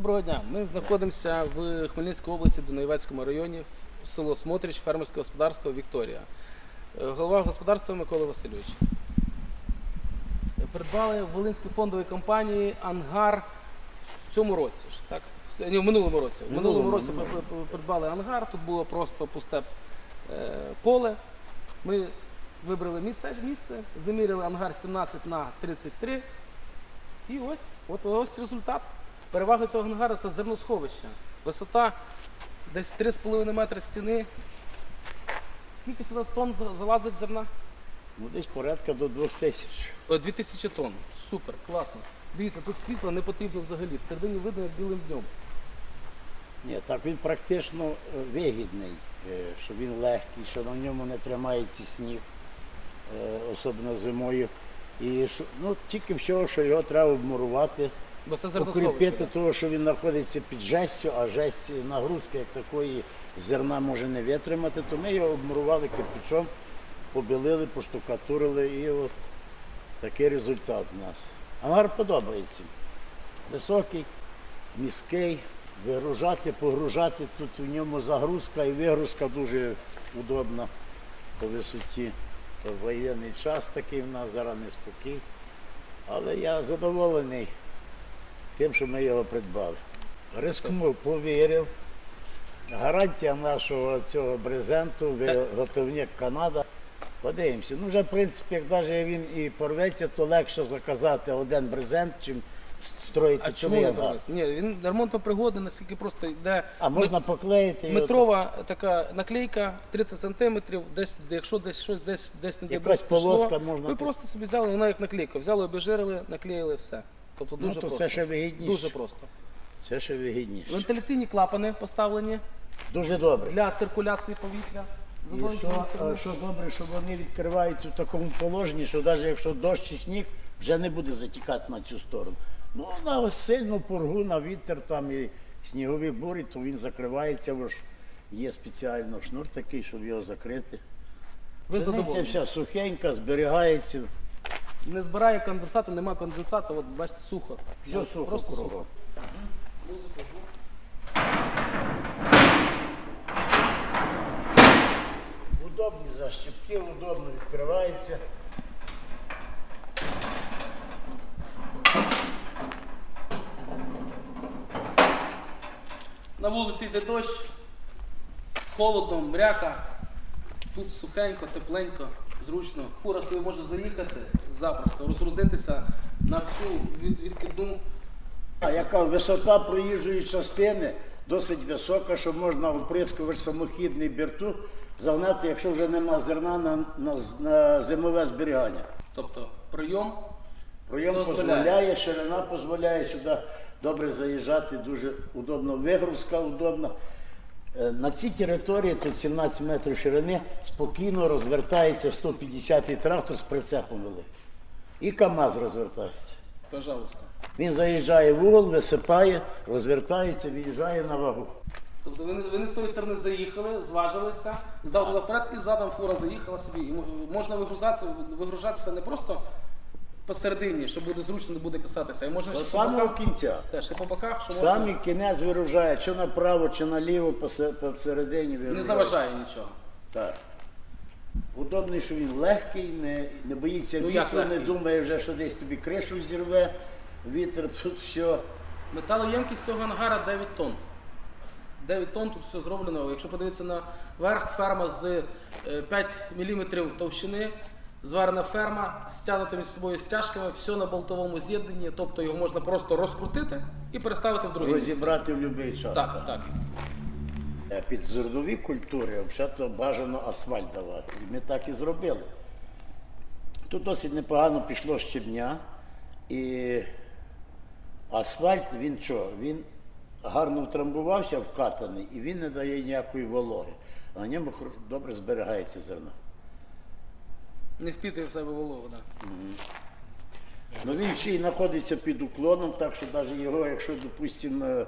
Доброго дня. Ми знаходимося в Хмельницькій області, Дунаєвецькому районі, село Смотрич, фермерське господарство Вікторія. Е, Голова господарства Микола Васильович. Придбали в Волинській фондовій компанії ангар в цьому році. Так? Ні, в минулому році. В минулому році при- при- придбали ангар, тут було просто пусте е, поле. Ми вибрали місце, місце, заміряли ангар 17 на 33. І ось, от ось результат. Перевага цього ангара це зерносховище. Висота десь 3,5 метри стіни. Скільки сюди тонн залазить зерна? Ну, десь порядка до 2 тисяч. О, 2000 тонн. Супер, класно. Дивіться, тут світла не потрібно взагалі. Всередині видно як білим днем. Ні, так він практично е, вигідний, е, що він легкий, що на ньому не тримається сніг, е, особливо зимою. І що, ну, тільки всього, що його треба обмурувати, Бо це укріпити того, що він знаходиться під жестю, а жесть нагрузки як такої зерна може не витримати, то ми його обмурували кирпичом, побілили, поштукатурили і от такий результат у нас. Ангар подобається. Високий, міський, вигружати, погружати. Тут в ньому загрузка і вигрузка дуже удобна по висоті. То воєнний час такий в нас зараз неспокій. Але я задоволений тим, що ми його придбали. Рискнув, повірив. Гарантія нашого цього брезенту, виготовник Канада. Подивимося. Ну, вже, в принципі, як навіть він і порветься, то легше заказати один брезент, чим строїти А чому цілий не Ні, він ремонтно пригодний, наскільки просто йде А можна поклеїти його. метрова така наклейка, 30 сантиметрів, десь, якщо десь щось десь, десь не Якась Бог, пішло, можна ви просто собі взяли, вона як наклейка. Взяли, обезжирили, наклеїли, все. Тобто Ну, то просто. це ще вигідніше. Дуже просто. Це ще вигідніше. Вентиляційні клапани поставлені Дуже добре. для циркуляції повітря. І що, е, що добре, що вони відкриваються в такому положенні, що навіть якщо дощ і сніг, вже не буде затікати на цю сторону. Ну, на ось сильну пургу, на вітер там і снігові бурі, то він закривається, бо ж є спеціально шнур такий, щоб його закрити. Ви Пшениця задоволені. вся сухенька, зберігається, Не збирає конденсату, немає конденсату, от бачите, сухо. все Ну, сухо Просто кругом. сухо. Удобні защіпки, удобно відкривається. На вулиці йде дощ, з холодом, мряка. Тут сухенько, тепленько, зручно. Фура собі може заїхати запросто, розгрузитися на всю від, відкидну. А яка висота проїжджої частини досить висока, що можна оприскувач самохідний бірту загнати, якщо вже нема зерна на, на, на зимове зберігання. Тобто прийом Прийом Дозволяє. дозволяє, ширина дозволяє сюди добре заїжджати, дуже удобно. Вигрузка удобна. Е, На цій території, тут 17 метрів ширини, спокійно розвертається 150-й трактор з прицепом великим. І КАМАЗ розвертається. Пожалуйста. Він заїжджає в угол, висипає, розвертається, виїжджає на вагу. Тобто вони, вони з тої сторони заїхали, зважилися, здав туди вперед і задом фура заїхала собі. І можна вигрузати, вигружатися не просто посередині, що буде зручно, не буде касатися, а можна До ще по самого боках, кінця. теж і по боках, що Самий можна, кінець виружає, чи направо, чи наліво, посе- посередині не заважає нічого. Так. Удобний, що він легкий, не, не боїться Ну, як вітру, не легкий? думає вже, що десь тобі кришу зірве, вітер тут все. Металоємкість цього ангара 9 тонн. 9 тонн тут все зроблено. Якщо подивитися на верх, ферма з е, 5 мм товщини, зварена ферма з стягнутими з собою стяжками, все на болтовому з'єднанні, тобто його можна просто розкрутити і переставити в друге місце. Розібрати в будь-який час. Так, так. Е, Під зернові культури взагалі бажано асфальт давати. І ми так і зробили. Тут досить непогано пішло щебня. І асфальт, він що? Він гарно втрамбувався, вкатаний, і він не дає ніякої вологи. На ньому добре зберігається зерно. Не впітує в себе вологу. Да. Ну він ще й знаходиться під уклоном, так що навіть його, якщо, допустимо,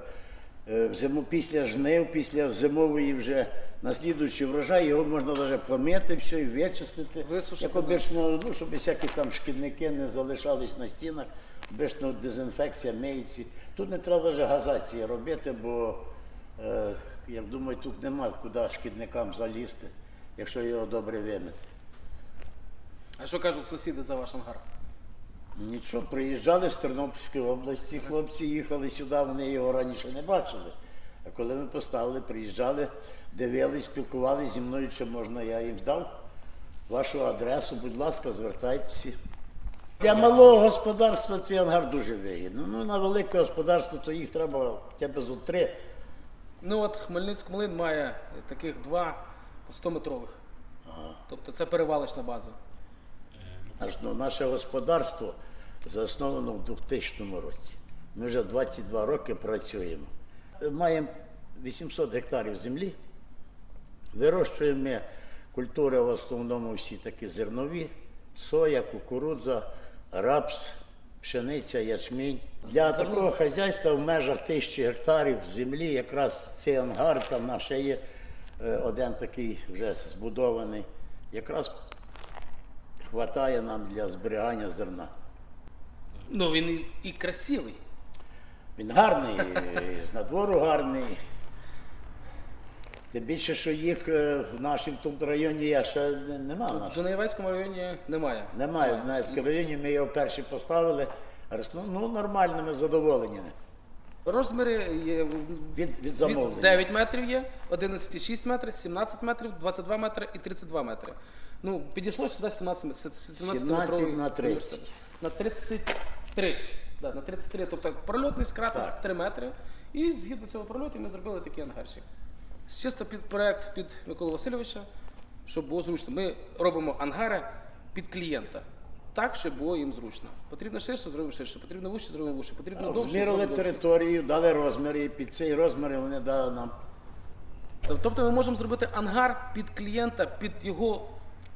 е, зиму після жнив, після зимової вже наслідуючий врожай, його можна навіть помити, все і вичистити. Висушити, Як обично, ну, щоб всякі там шкідники не залишались на стінах, обично дезінфекція миється. Тут не треба навіть газації робити, бо е, я думаю, тут нема куди шкідникам залізти, якщо його добре вимити. А що кажуть сусіди за ваш ангар? Нічого, приїжджали з Тернопільської області, хлопці їхали сюди, вони його раніше не бачили. А коли ми поставили, приїжджали, дивились, спілкувалися зі мною, чи можна, я їм дав вашу адресу, будь ласка, звертайтеся. Для малого господарства цей ангар дуже вигідно. Ну, на велике господарство, то їх треба хоча б зо три. Ну от Хмельницький млин має таких два по 100-метрових. Тобто це перевалочна база. Наш, наше господарство засновано в 2000 році. Ми вже 22 роки працюємо. Маємо 800 гектарів землі. Вирощуємо ми культури в основному всі такі зернові, соя, кукурудза, рапс, пшениця, ячмінь. Для такого хазяйства в межах тисячі гектарів землі якраз цей ангар, там наш ще є е, один такий вже збудований, якраз хватає нам для зберігання зерна. Ну він і, красивий. Він гарний, з надвору гарний. Тим більше, що їх е, в нашому тут районі є ще не- нема. в. Дунаєвецькому районі немає. Немає в Донецькому районі, ми його перші поставили. Ну, ну нормально, ми задоволені. Розміри є Від, від замовлення. 9 метрів є, 11,6 метрів, 17 метрів, 22 метри і 32 метри. Ну, підійшло сюди 17 метрів. Це 17 на 30. На 33. Да, на 33. Тобто прольотний скратись 3 метри. І згідно цього прольоту ми зробили такий ангарчик. Чисто під проект під Миколу Васильовича, щоб було зручно. Ми робимо ангари під клієнта. Так, щоб було їм зручно. Потрібно ширше, зробимо ширше, потрібно вище, зробимо вище, потрібно довше. Змірили зробимо довше. територію, дали розміри, і під цей розмір вони дали нам. Тобто ми можемо зробити ангар під клієнта, під його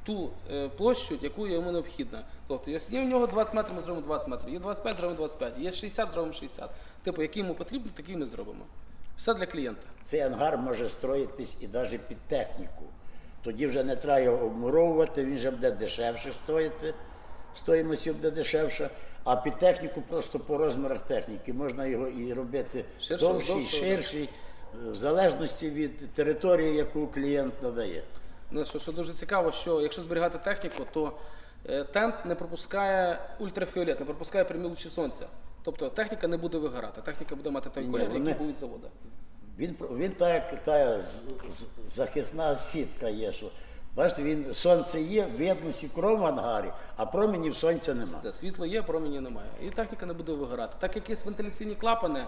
ту е, площу, яку йому необхідна. Тобто, якщо є в нього 20 метрів, ми зробимо 20 метрів, є 25, зробимо 25, є 60, зробимо 60. Типу, який йому потрібно, такий ми зробимо. Все для клієнта. Цей ангар може строїтись і навіть під техніку. Тоді вже не треба його обмуровувати, він вже буде дешевше стоїти, стоїмость його буде дешевша. А під техніку просто по розмірах техніки можна його і робити Ширшого, довший, довшого, ширший, е, в залежності від території, яку клієнт надає. Ну, що, що дуже цікаво, що якщо зберігати техніку, то е, тент не пропускає ультрафіолет, не пропускає прямі лучі сонця. Тобто техніка не буде вигорати, техніка буде мати той Ні, колір, вони- який був від заводу. Він, про- він так, як та з- з- захисна сітка є, що бачите, він сонце є, видно сікром в ангарі, а променів сонця нема. Де світло є, промені немає. І техніка не буде вигорати. Так як є вентиляційні клапани,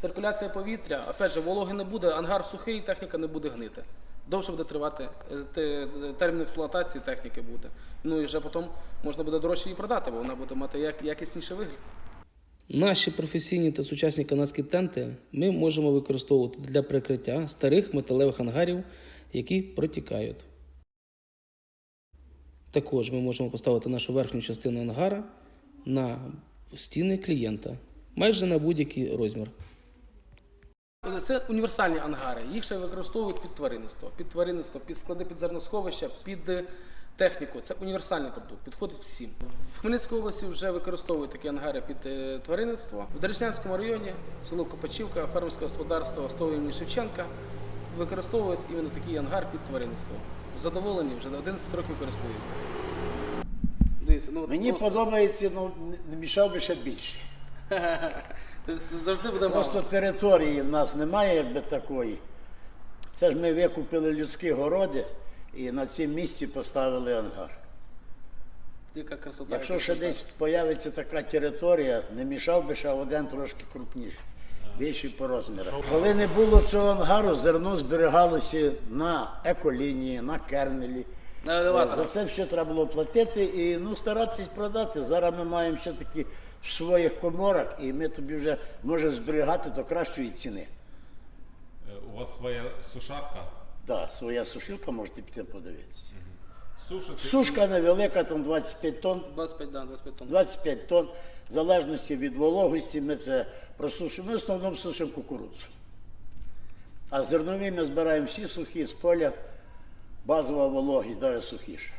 циркуляція повітря, опять же, вологи не буде, ангар сухий, техніка не буде гнити. Довше буде тривати е, термін експлуатації техніки буде. Ну і вже потім можна буде дорожче її продати, бо вона буде мати як, якісніший вигляд. Наші професійні та сучасні канадські тенти ми можемо використовувати для прикриття старих металевих ангарів, які протікають. Також ми можемо поставити нашу верхню частину ангара на стіни клієнта, майже на будь-який розмір. Це універсальні ангари. Їх ще використовують під тваринництво, під тваринництво, під склади під зерносховища, під техніку. Це універсальний продукт, підходить всім. В Хмельницькій області вже використовують такі ангари під е, тваринництво. В Дорожнянському районі, село Копачівка, фермерське господарство імені Шевченка використовують іменно такий ангар під тваринництво. Задоволені вже 11 років користуються. Дивіться, ну от Мені просто- подобається, ну не- мішав би ще більше. Тобто завжди буде мало. Просто території в нас немає якби такої. Це ж ми викупили людські городи і на цім місці поставили ангар. Яка красота. Якщо яка ще красота. десь появиться така територія, не мішав би ще один трошки крупніший, більший по розмірах. Коли не було цього ангару, зерно зберігалося на еколінії, на кернелі. За це все треба було платити і ну, старатись продати. Зараз ми маємо все таки в своїх коморах, і ми тобі вже можемо зберігати до кращої ціни. Е, У вас своя сушарка? Так, своя сушилка, можете піти подивитися. Сушите Сушка невелика, там 25 тонн. 25, да, 25 тонн. 25 тонн, в залежності від вологості, ми це просушуємо. Ми в основному сушимо кукурудзу. А зернові ми збираємо всі сухі з поля, базова вологість, навіть сухіша.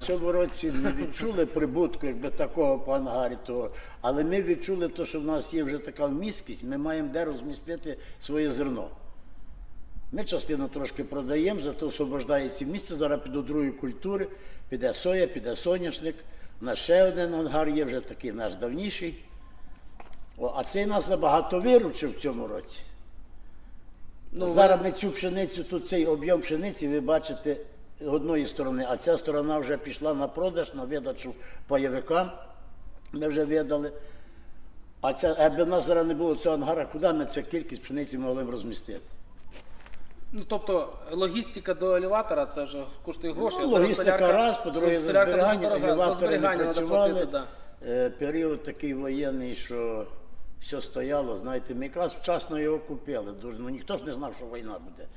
В цьому році не відчули прибутку, якби такого по ангарі, того. але ми відчули те, що в нас є вже така вмісткість, ми маємо де розмістити своє зерно. Ми частину трошки продаємо, зато освобождається місце. Зараз підуть другі культури, піде соя, піде соняшник. У нас ще один ангар є, вже такий наш давніший. О, а цей нас набагато виручив в цьому році. Ну, Зараз ми цю пшеницю, тут цей об'єм пшениці, ви бачите з одної сторони, а ця сторона вже пішла на продаж, на видачу пайовикам. Ми вже видали. А ця, аби в нас зараз не було цього ангара, куди ми цю кількість пшениці могли б розмістити? Ну, тобто логістика до елеватора це вже коштує гроші. Ну, зараз логістика солярка- раз, по-друге, за солярка дуже зберігання, дорога, елеватори не треба працювали. платити, да. Е, Період такий воєнний, що все стояло, знаєте, ми якраз вчасно його купили. Дуже, ну, ніхто ж не знав, що війна буде.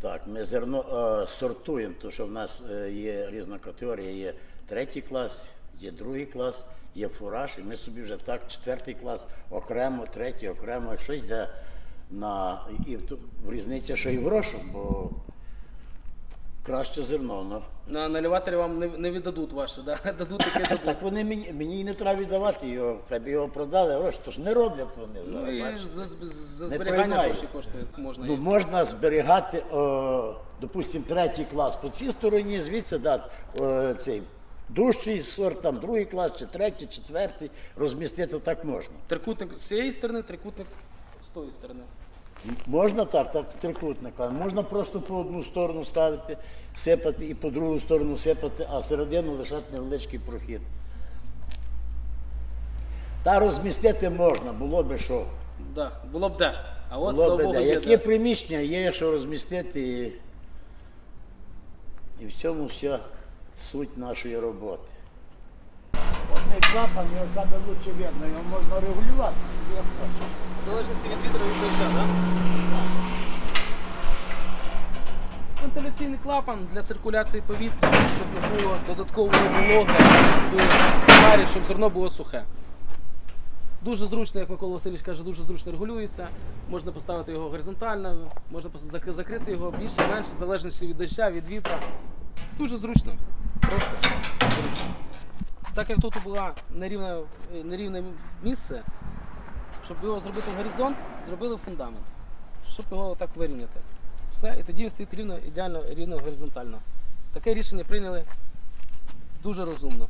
Так, ми зерно е, сортуємо, тому що в нас е, є різна категорія, є третій клас, є другий клас, є фураж, і ми собі вже так, четвертий клас окремо, третій окремо, щось йде на і різниця ще й в грошах, бо краще зерно. Ну. На, на елеваторі вам не, не віддадуть ваше, да? дадуть таке дадуть. Так вони мені, мені і не треба віддавати його, хай би його продали, гроші, то ж не роблять вони. Ну зараз, і бачите. за, за, за зберігання приймаю. гроші коштує можна. Ну, можна зберігати, о, допустимо, третій клас по цій стороні, звідси да, о, цей дужчий сорт, там другий клас, чи третій, четвертий, розмістити так можна. Трикутник з цієї сторони, трикутник з тої сторони. Можна так, так трикутника. Можна просто по одну сторону ставити, сипати і по другу сторону сипати, а середину лишати невеличкий прохід. Та розмістити можна, було би що. Да, було б де. А от, Було слава би Богу, де. є Які приміщення є, що розмістити, і, і в цьому вся суть нашої роботи. Оцей клапан, його саме лучше видно, його можна регулювати, як хочеш. Залежності від вітру і доща, так? Вентиляційний клапан для циркуляції повітря, щоб не було додаткової вологи в парі, щоб зерно було сухе. Дуже зручно, як Микола Васильович каже, дуже зручно регулюється. Можна поставити його горизонтально, можна закрити його більше, менше, в залежності від доща, від вітра. Дуже зручно. Просто зручно. Так як тут була нерівне, нерівне місце, щоб його зробити в горизонт, зробили фундамент, щоб його так вирівняти. Все, і тоді він стоїть рівно, ідеально рівно горизонтально. Таке рішення прийняли дуже розумно.